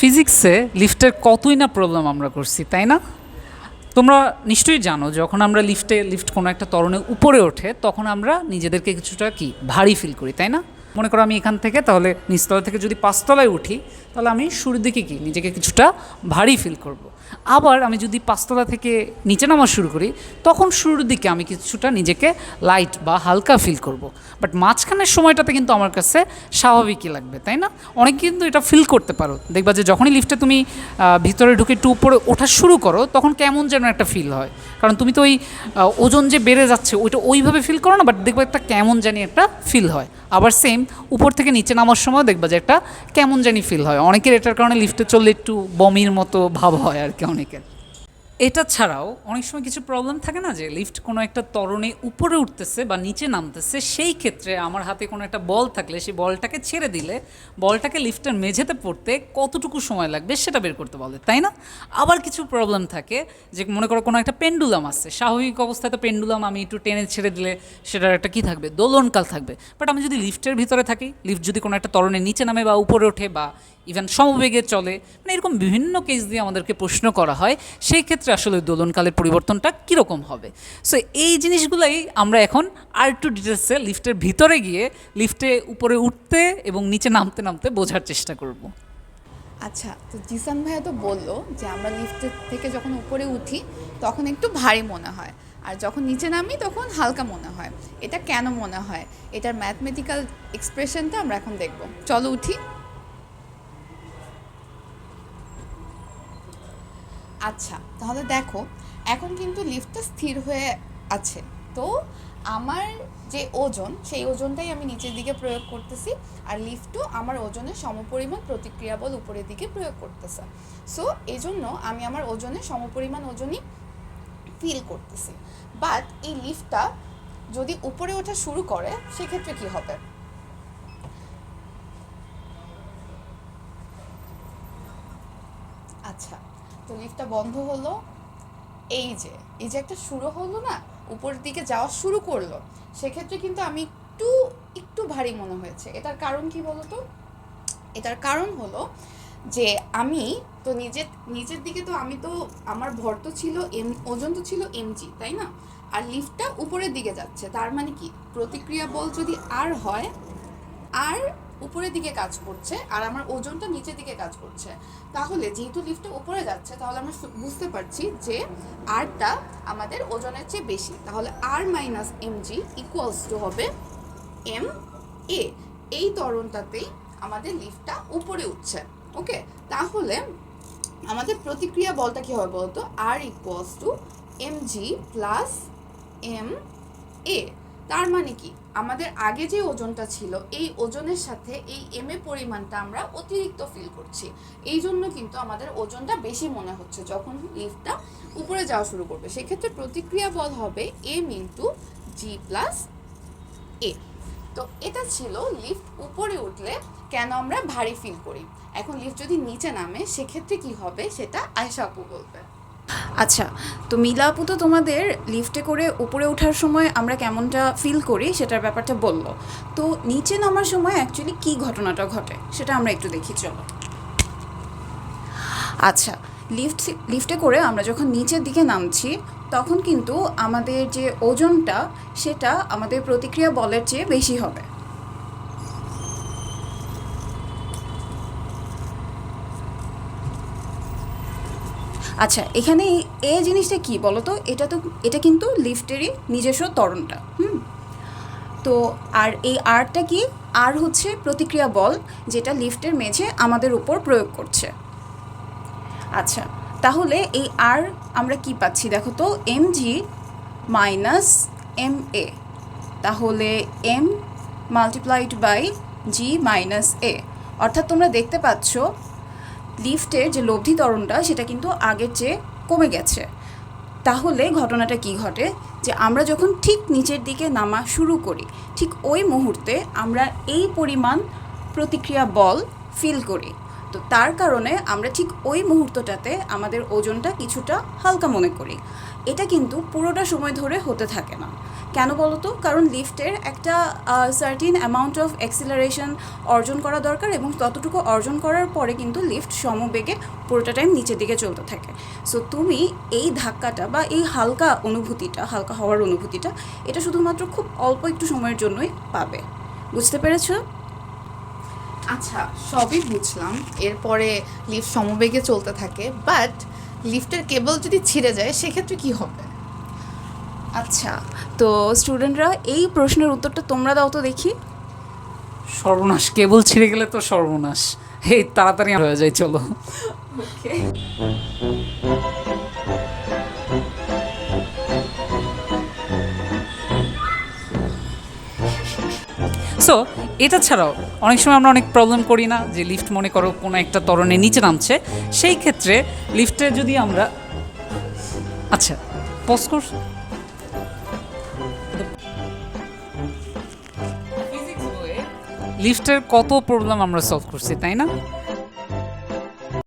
ফিজিক্সে লিফটের কতই না প্রবলেম আমরা করছি, তাই না তোমরা নিশ্চয়ই জানো, যখন আমরা লিফটে লিফট কোনো একটা তরণে উপরে ওঠে, তখন আমরা নিজেদেরকে কিছুটা কি, ভারী ফিল করি, তাই না মনে করো আমি এখান থেকে, তাহলে নিচতলা থেকে যদি পাঁচতলায় উঠি, তাহলে আমি শুরুর দিকে কি, নিজেকে কিছুটা ভারী ফিল করব। আবার আমি যদি পাঁচতলা থেকে নিচে নামা শুরু করি, তখন শুরুর দিকে আমি কিছুটা নিজেকে লাইট বা হালকা ফিল করব। বাট মাঝখানের সময়টাতে কিন্তু আমার কাছে স্বাভাবিকই লাগবে, তাই না? অনেকে কিন্তু এটা ফিল করতে পারো। দেখবা যে যখনই লিফটে তুমি ভিতরে ঢুকে একটু উপরে ওঠা শুরু করো, তখন কেমন যেন একটা ফিল হয়। কারণ তুমি তো ওই ওজন যে বেড়ে যাচ্ছে, ওইটা ওইভাবে ফিল করো না বাট দেখবা একটা কেমন জানি একটা ফিল হয়। আবার সেম উপর থেকে নিচে নামার সময় দেখবা যে একটা কেমন জানি ফিল হয়। অনেকের এটার কারণে লিফটে চললে একটু বমির মতো ভাব হয় আর কি। অনেকের। এটা ছাড়াও অনেক সময় কিছু প্রবলেম থাকে না যে লিফট কোনো একটা তরণে উপরে উঠতেছে বা নিচে নামতেছে, সেই ক্ষেত্রে আমার হাতে কোনো একটা বল থাকলে সেই বলটাকে ছেড়ে দিলে বলটাকে লিফটের মেঝেতে পড়তে কতটুকু সময় লাগবে সেটা বের করতে বলে, তাই না? আবার কিছু প্রবলেম থাকে যে মনে করো কোনো একটা পেন্ডুলাম আছে, স্বাভাবিক অবস্থায় তো পেন্ডুলাম আমি একটু টেনে ছেড়ে দিলে সেটার একটা কী থাকবে? দোলনকাল থাকবে। বাট আমি যদি লিফটের ভিতরে থাকি লিফট যদি কোনো একটা তরণের নিচে নামে বা উপরে ওঠে বা ইভেন সমবেগে চলে মানে এরকম বিভিন্ন কেস দিয়ে আমাদেরকে প্রশ্ন করা হয়, সেই ক্ষেত্রে আসলে দোলনকালের পরিবর্তনটা কীরকম হবে? সো এই জিনিসগুলোই আমরা এখন আর টু ডিটেলসে লিফটের ভিতরে গিয়ে, লিফটে উপরে উঠতে এবং নিচে নামতে নামতে বোঝার চেষ্টা করব। আচ্ছা তো জিসান ভাইয়া তো বলল যে আমরা লিফটের থেকে যখন উপরে উঠি, তখন একটু ভারী মনে হয়। আর যখন নিচে নামি, তখন হালকা মনে হয়। এটা কেন মনে হয়? এটার ম্যাথমেটিক্যাল এক্সপ্রেশনটা আমরা এখন দেখব। চলো উঠি। আচ্ছা তাহলে দেখো, এখন কিন্তু লিফটটা স্থির হয়ে আছে। তো আমার যে ওজন, সেই ওজনটাই আমি নিচের দিকে প্রয়োগ করতেছি আর লিফটও আমার ওজনের সমপরিমাণ প্রতিক্রিয়া বল উপরের দিকে প্রয়োগ করতেছে। সো এই জন্য আমি আমার ওজনের সমপরিমাণ ওজনই ফিল করতেছি। বাট এই লিফটটা যদি উপরে ওঠা শুরু করে, সেক্ষেত্রে কি হবে? আচ্ছা তো লিফটটা বন্ধ হলো। এই যে এই যে একটা শুরু হলো না, উপরের দিকে যাওয়া শুরু করল। সেক্ষেত্রে কিন্তু আমি একটু একটু ভারী মনে হয়েছে। এটার কারণ কি বলতো? এটার কারণ হলো যে আমি তো নিজের নিচের দিকে তো আমি তো, আমার ভর তো ছিল এম, ওজন তো ছিল এমজি তাই না? আর লিফটটা উপরের দিকে যাচ্ছে। তার মানে কি? প্রতিক্রিয়া বল যদি আর হয়, আর উপরের দিকে কাজ করছে আর আমার ওজনটা নিচের দিকে কাজ করছে। তাহলে যেহেতু লিফটটা উপরে যাচ্ছে, তাহলে আমরা বুঝতে পারছি যে আরটা আমাদের ওজনের চেয়ে বেশি। তাহলে R minus M G equals to হবে এম এ এই তরণটাতেই আমাদের লিফটটা উপরে উঠছে ওকে তাহলে আমাদের প্রতিক্রিয়া বলটা কি হবে বলতো? R equals to M G plus M A তার মানে কি? আমাদের আগে যে ওজনটা ছিল, এই ওজনের সাথে এই এম এ পরিমাণটা আমরা অতিরিক্ত ফিল করছি। এই জন্য কিন্তু আমাদের ওজনটা বেশি মনে হচ্ছে যখন লিফটটা উপরে যাওয়া শুরু করবে। সেক্ষেত্রে প্রতিক্রিয়া বল হবে M into G plus A তো এটা ছিল লিফট উপরে উঠলে কেন আমরা ভারী ফিল করি? এখন লিফট যদি নিচে নামে, সেক্ষেত্রে কি হবে? সেটা আয়সা আপু বলবে। আচ্ছা তো মিলা আপু তো তোমাদের লিফটে করে উপরে ওঠার সময় আমরা কেমনটা ফিল করি সেটার ব্যাপারটা বলল। তো নিচে নামার সময় অ্যাকচুয়ালি কী ঘটনাটা ঘটে সেটা আমরা একটু দেখি, চলো। আচ্ছা লিফট লিফটে করে আমরা যখন নিচের দিকে নামছি, তখন কিন্তু আমাদের যে ওজনটা সেটা আমাদের প্রতিক্রিয়া বলের চেয়ে বেশি হবে। আচ্ছা এখানে এই- এই জিনিসটা কি বলো তো এটা তো, এটা কিন্তু লিফটেরই নিজস্ব তরণটা হুম? তো আর এই আরটা কি? আর হচ্ছে প্রতিক্রিয়া বল যেটা লিফটের মেঝে আমাদের উপর প্রয়োগ করছে। আচ্ছা তাহলে এই আর আমরা কি পাচ্ছি? দেখো তো M G minus M A তাহলে M multiplied by G minus A অর্থাৎ তোমরা দেখতে পাচ্ছ লিফটের যে লব্ধি তরণটা সেটা কিন্তু আগের চেয়ে কমে গেছে। তাহলে ঘটনাটা কি ঘটে? যে আমরা যখন ঠিক নিচের দিকে নামা শুরু করি, ঠিক ওই মুহূর্তে আমরা এই পরিমাণ প্রতিক্রিয়া বল ফিল করি। তো তার কারণে আমরা ঠিক ওই মুহূর্তটাতে আমাদের ওজনটা কিছুটা হালকা মনে করি। এটা কিন্তু পুরোটা সময় ধরে হতে থাকে না। কেন বলো তো কারণ লিফটের একটা সার্টিন অ্যামাউন্ট অফ অ্যাক্সিলারেশন অর্জন করা দরকার এবং ততটুকু অর্জন করার পরে কিন্তু লিফট সমবেগে পুরোটা টাইম নিচের দিকে চলতে থাকে। সো তুমি এই ধাক্কাটা বা এই হালকা অনুভূতিটা, হালকা হওয়ার অনুভূতিটা এটা শুধুমাত্র খুব অল্প একটু সময়ের জন্যই পাবে। বুঝতে পেরেছ? আচ্ছা সবই বুঝলাম। এরপরে লিফট সমবেগে চলতে থাকে বাট লিফটের কেবল যদি ছিঁড়ে যায় সেক্ষেত্রে কি হবে? আচ্ছা তো স্টুডেন্টরা এই প্রশ্নের উত্তরটা তোমরা দাও তো দেখি। সর্বনাশ কেবল ছিঁড়ে গেলে তো সর্বনাশ। এই তাড়াতাড়ি হয়ে যায় চলো। সো এটা ছাড়াও অনেক সময় আমরা অনেক প্রবলেম করি না যে লিফট মনে করো কোনো একটা তরণে নিচে নামছে। সেই ক্ষেত্রে লিফটে যদি আমরা আচ্ছা পজ কর। লিফটের কত প্রবলেম আমরা সলভ করছি, তাই না?